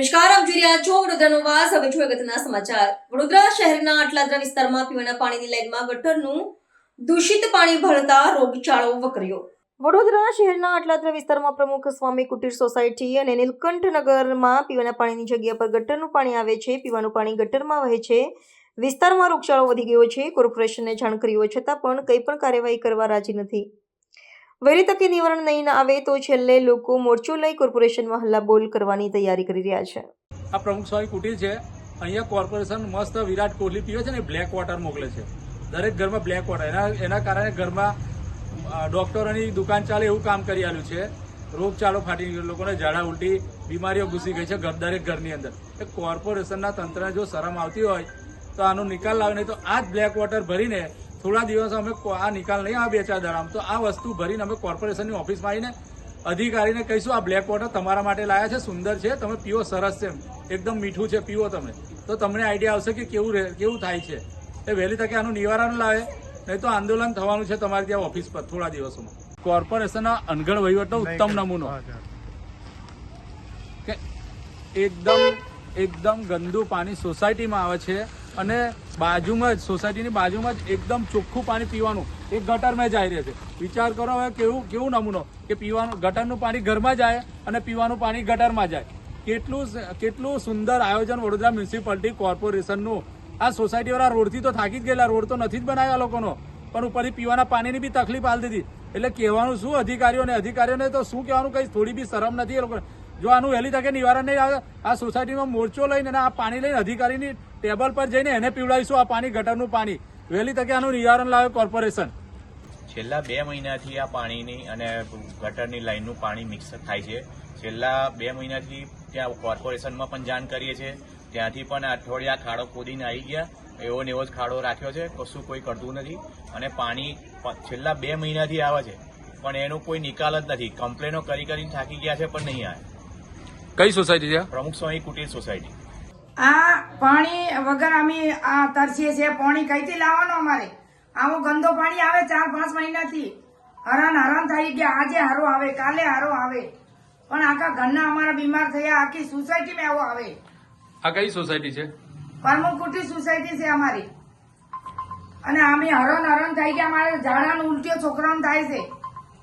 નમસ્કાર, આપ જોઈ રહ્યા છો વડોદરાનો વાસ. હવે જોઈએ અગત્યના સમાચાર. વડોદરા શહેરના આટલાદરા વિસ્તારમાં પીવાના પાણીની લાઈનમાં ગટરનું દૂષિત પાણી ભળતા રોગચાળો વકર્યો. વડોદરા શહેરના આટલાદરા વિસ્તારમાં પ્રમુખ સ્વામી કુટીર સોસાયટી અને નીલકંઠનગરમાં પીવાના પાણીની જગ્યા પર ગટરનું પાણી આવે છે. પીવાનું પાણી ગટરમાં વહે છે. વિસ્તારમાં રોગચાળો વધી ગયો છે. કોર્પોરેશનને જાણ કરી હોય છતાં પણ કંઈ પણ કાર્યવાહી કરવા રાજી નથી. વહેલી તકે નિવારણ નહીં આવે તો છેલ્લે લોકો મોરચો લઈ કોર્પોરેશનમાં હલ્લાબોલ કરવાની તૈયારી કરી રહ્યા છે. આ પ્રમુખ સ્વામી કુટીર છે. અહીંયા કોર્પોરેશન મસ્ત વિરાટ કોહલી પીવે છે ને બ્લેક વોટર મોકલે છે. દરેક ઘરમાં બ્લેક વોટર. એના એના કારણે ઘરમાં ડોક્ટરોની દુકાન ચાલે એવું કામ કરી આલ્યું છે. રોગચાળો ફાટી ગયો લોકોને ઝાડા ઉલટી, બીમારીઓ ઘૂસી ગઈ છે દરેક ઘરની અંદર. એ કોર્પોરેશનના તંત્રને જો શરમ આવતી હોય, તો આનો નિકાલ લાવે, નહીં તો આ જ બ્લેક વોટર ભરીને થોડા દિવસ અમે આ નિકાલ નહીં આવે બે ચાર દાડામાં. તો આ વસ્તુ ભરીને અમે કોર્પોરેશનની ઓફિસમાં આવીને અધિકારીને કહીશું આ બ્લેક વોટર તમારા માટે લાયા છે સુંદર છે તમે પીવો સરસ છે એકદમ મીઠું છે પીવો તમે. તો તમને આઈડિયા આવશે કે કેવું કેવું થાય છે. એ વહેલી તકે આનું નિવારણ લાવે નહીં તો આંદોલન થવાનું છે તમારી ત્યાં ઓફિસ પર થોડા દિવસોમાં. કોર્પોરેશનના અનગઢ વહીવટનો ઉત્તમ નમૂનો. કે એકદમ એકદમ ગંદુ પાણી સોસાયટીમાં આવે છે. અને બાજુમાં જ, સોસાયટીની બાજુમાં જ એકદમ ચોખ્ખું પાણી પીવાનું. એ ગટરમાં જાય રહે છે. વિચાર કરો હવે કેવું કેવું નમૂનો? કે પીવાનું, ગટરનું પાણી ઘરમાં જાય અને પીવાનું પાણી ગટરમાં જાય. કેટલું કેટલું સુંદર આયોજન વડોદરા મ્યુનિસિપાલિટી કોર્પોરેશનનું. આ સોસાયટીવાળા રોડથી તો થાકી જ ગયેલા, રોડ તો નથી જ બનાવ્યા લોકોનો. પણ ઉપરથી પીવાના પાણીની બી તકલીફ હાલ દીધી. એટલે કહેવાનું શું, અધિકારીઓને અધિકારીઓને તો શું કહેવાનું? કંઈ થોડી બી શરમ નથી એ લોકોને. જો આનું વહેલી તકે નિવારણ નહીં આવે, આ સોસાયટીમાં મોરચો લઈને આ પાણી લઈને અધિકારીની ટેબલ પર જઈને એને પીવડાવીશું આ પાણી ગટરનું પાણી. વહેલી તકે આનું નિવારણ લાવે કોર્પોરેશન. છેલ્લા બે મહિનાથી આ પાણીની અને ગટરની લાઈનનું પાણી મિક્સ થાય છે. છેલ્લા બે મહિનાથી ત્યાં કોર્પોરેશનમાં પણ જાણ કરીએ છીએ. ત્યાંથી પણ અઠવાડિયા ખાડો ખોદીને આવી ગયા. એવો ને એવો જ ખાડો રાખ્યો છે. કશું કોઈ કરતું નથી. અને પાણી છેલ્લા બે મહિનાથી આવે છે. પણ એનો કોઈ નિકાલ જ નથી. કમ્પ્લેનો કરી કરીને થાકી ગયા છે પણ નહીં આવે. કઈ સોસાયટી છે પ્રમુખ સ્વામી કુટીર સોસાયટી. આ પાણી વગર અમે આ તરસીએ છીએ. પાણી કઈથી લાવવાનું અમારે? આવું ગંદો પાણી આવે ચાર પાંચ મહિનાથી. હરાન હરાન થઈ ગયા આજે હારો આવે કાલે હારો આવે. પણ આખા ઘરના અમારા બીમાર થયા આખી સોસાયટીમાં આવો આવે. આ કઈ સોસાયટી છે? પરમકુટી કુટી સોસાયટી છે અમારી. અને અમે હરણ હરણ થઈ ગયા અમારે ઝાડાનું ઉલટીઓ છોકરાઓને થાય છે.